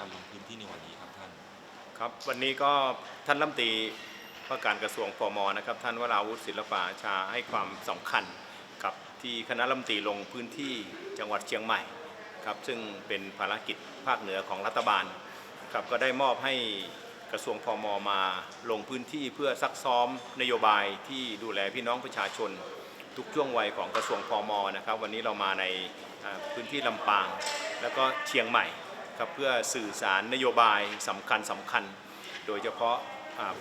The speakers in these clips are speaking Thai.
การลงพื้นที่ในวันนี้ครับท่านครับวันนี้ก็ท่านรัฐมนตรีว่าการกระทรวงพมนะครับ ท่านวราวุฒิศิลปาชาให้ความสำคัญกับที่คณะรัฐมนตรีลงพื้นที่จังหวัดเชียงใหม่ครับซึ่งเป็นภารกิจภาคเหนือของรัฐบาลครับก็ได้มอบให้กระทรวงพมมาลงพื้นที่เพื่อซักซ้อมนโยบายที่ดูแลพี่น้องประชาชน ทุกช่วงวัยของกระทรวงพมนะครับ วันนี้เรามาในพื้นที่ลำปาง แล้วก็เชียงใหม่ ครับเพื่อสื่อสารนโยบายสำคัญสำคัญ โดยเฉพาะ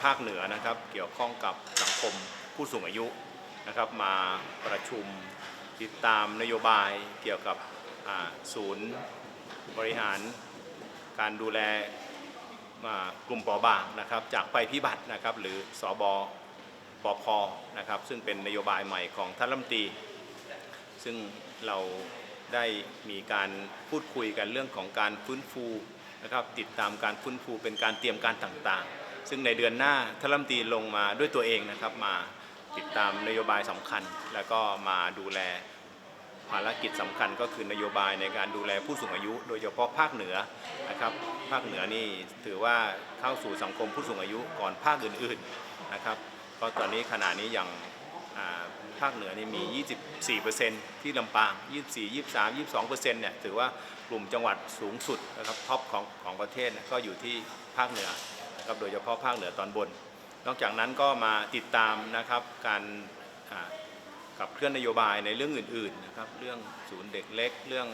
ภาคเหนือนะครับเกี่ยวข้องกับสังคมผู้สูงอายุนะครับมาประชุมติดตามนโยบายเกี่ยวกับศูนย์บริหารการดูแลกลุ่มปราะบางนะครับจากภัยพิบัตินะครับหรือสบปพนะครับซึ่งเป็นนโยบายใหม่ของท่านรัฐมนตรี ซึ่งเรา ได้มีการพูดคุยกันเรื่องของการฟื้นฟูนะครับติดตามการฟื้นฟูเป็นการเตรียมการต่างๆ ซึ่งในเดือนหน้าท่านรัฐมนตรีลงมาด้วยตัวเองนะครับมาติดตามนโยบายสำคัญ แล้วก็มาดูแลภารกิจสำคัญก็คือนโยบายในการดูแลผู้สูงอายุ โดยเฉพาะภาคเหนือนะครับภาคเหนือนี่ถือว่าเข้าสู่สังคมผู้สูงอายุก่อนภาคอื่นๆนะครับเพราะตอนนี้ขณะนี้อย่าง ภาคเหนือนี่มี 24%ที่ลำปาง 24 23 22%เนี่ยถือว่ากลุ่มจังหวัดสูงสุดนะครับท็อปของของประเทศก็อยู่ที่ภาคเหนือนะครับโดยเฉพาะภาคเหนือตอนบน นอกจากนั้นก็มาติดตามนะครับการอ่าขับเคลื่อนนโยบายในเรื่องอื่นๆนะครับเรื่องศูนย์เด็กเล็ก เรื่อง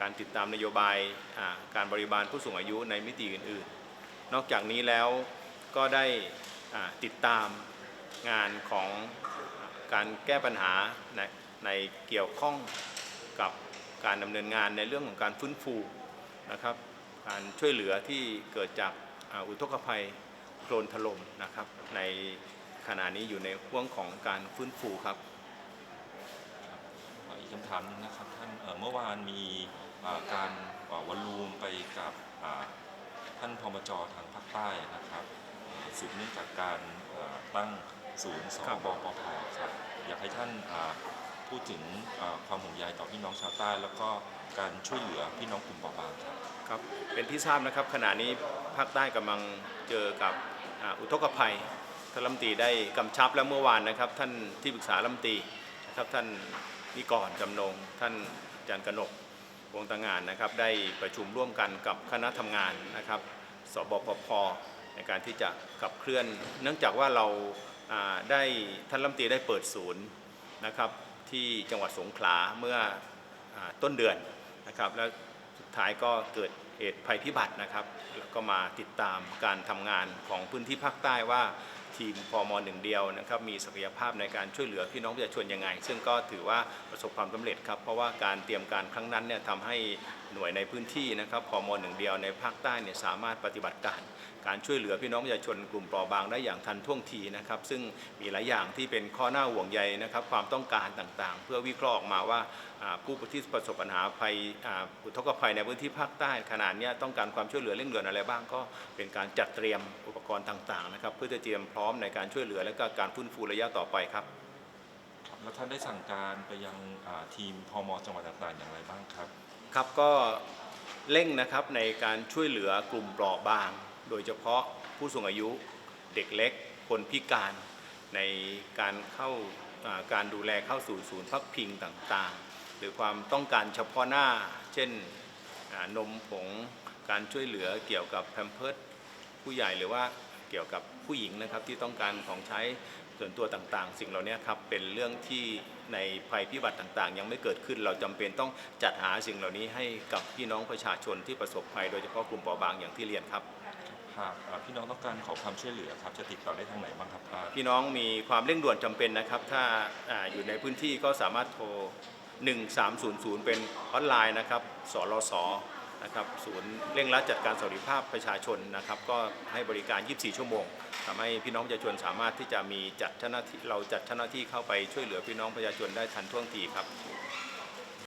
การติดตามนโยบายาการบริบาลผู้สูงอายุในมิติอื่นๆ นอกจากนี้แล้วก็ได้ติดตามงานของ การแก้ปัญหาในในเกี่ยวข้องกับการดำเนินงานในเรื่องของการฟื้นฟูนะครับ การช่วยเหลือที่เกิดจากอุทกภัยโคลนถล่มนะครับ ในขณะนี้อยู่ในห่วงของการฟื้นฟูครับอีกคำถามนึงนะครับท่านเมื่อวานมีการวอลลุ่มไปกับท่านพมจทางภาคใต้นะครับสืบเนื่องจากการตั้ง ศูนย์สครับบปพครับอยากให้ท่านอ่าพูดถึงอ่าความห่วงใยต่อพี่น้องชาวใต้ แล้วก็การช่วยเหลือพี่น้องกลุ่มเปราะบางครับครับเป็นที่ทราบนะครับขณะนี้ภาคใต้กำลังเจอกับอ่าอุทกภัยท่านรัฐมนตรีได้กำชับแล้วเมื่อวานนะครับ ท่านที่ปรึกษารัฐมนตรีนะครับท่านนิกรจำนง ท่านอาจารย์กนกวงศ์ตางานนะครับ ได้ประชุมร่วมกันกับคณะทำงานนะครับ สบปพในการที่จะขับเคลื่อน เนื่องจากว่าเราอ่า ได้ท่านรัฐมนตรีได้เปิดศูนย์นะครับที่จังหวัดสงขลาเมื่ออต้นเดือนนะครับแล้วสุดท้ายก็เกิดเหตุภัยพิบัตินะครับแล้วก็มาติดตามการทำงานของพื้นที่ภาคใต้ว่าทีมพมหนึ่งเดียวนะครับมีศักยภาพในการช่วยเหลือพี่น้องประชาชนยังไง ซึ่งก็ถือว่าประสบความสำเร็จครับ เพราะว่าการเตรียมการครั้งนั้นเนี่ยทำให้หน่วยในพื้นที่นะครับพมหนึ่งเดียวในภาคใต้เนี่ยสามารถปฏิบัติการการช่วยเหลือพี่น้องประชาชนกลุ่มเปราะบางได้อย่างทันท่วงทีนะครับ ซึ่งมีหลายอย่างที่เป็นข้อหน้าห่วงใยนะครับ ความต้องการต่างๆ เพื่อวิเคราะห์ออกมาว่าผู้ที่ประสบปัญหาภัยอุทกภัยในพื้นที่ภาคใต้ขนาดนี้ยต้องการความช่วยเหลือเร่งด่วนอะไรบ้างก็เป็นการจัดเตรียมอุปกรณ์ต่างๆนะครับ เพื่อจะเตรียมพร้อมในการช่วยเหลือและก็การฟื้นฟูระยะต่อไปครับ แล้วท่านได้สั่งการไปยังอ่าทีมพมจังหวัดต่างๆอย่างไรบ้างครับ ครับก็เร่งนะครับในการช่วยเหลือกลุ่มเปราะบาง โดยเฉพาะผู้สูงอายุเด็กเล็ก คนพิการในการเข้าอ่าการดูแลเข้าสู่ศูนย์พักพิงต่างๆ หรือความต้องการเฉพาะหน้า เช่นอ่านมผงการช่วยเหลือเกี่ยวกับแพมเพิร์สผู้ใหญ่หรือว่า เกี่ยวกับผู้หญิงนะครับที่ต้องการของใช้ส่วนตัวต่างๆ สิ่งเหล่านี้ครับเป็นเรื่องที่ในภัยพิบัติต่างๆ ยังไม่เกิดขึ้นเราจำเป็นต้องจัดหาสิ่งเหล่านี้ให้กับพี่น้องประชาชนที่ประสบภัย โดยเฉพาะกลุ่มเปราะบางอย่างที่เรียนครับหากอ่าพี่น้องต้องการขอความช่วยเหลือครับจะติดต่อได้ทางไหนบ้างครับอ่าพี่น้องมีความเร่งด่วนจำเป็นนะครับ ถ้าอาอยู่ในพื้นที่ก็สามารถโทร 1300 เป็นฮอตไลน์นะครับสรส นะครับศูนย์เร่งรัดจัดการสวัสดิภาพประชาชนนะครับก็ให้บริการ 24 ชั่วโมงทำให้พี่น้องประชาชนสามารถที่จะมีจัดเจ้าหน้าที่เราจัดเจ้าหน้าที่เข้าไปช่วยเหลือพี่น้องประชาชนได้ทันท่วงทีครับ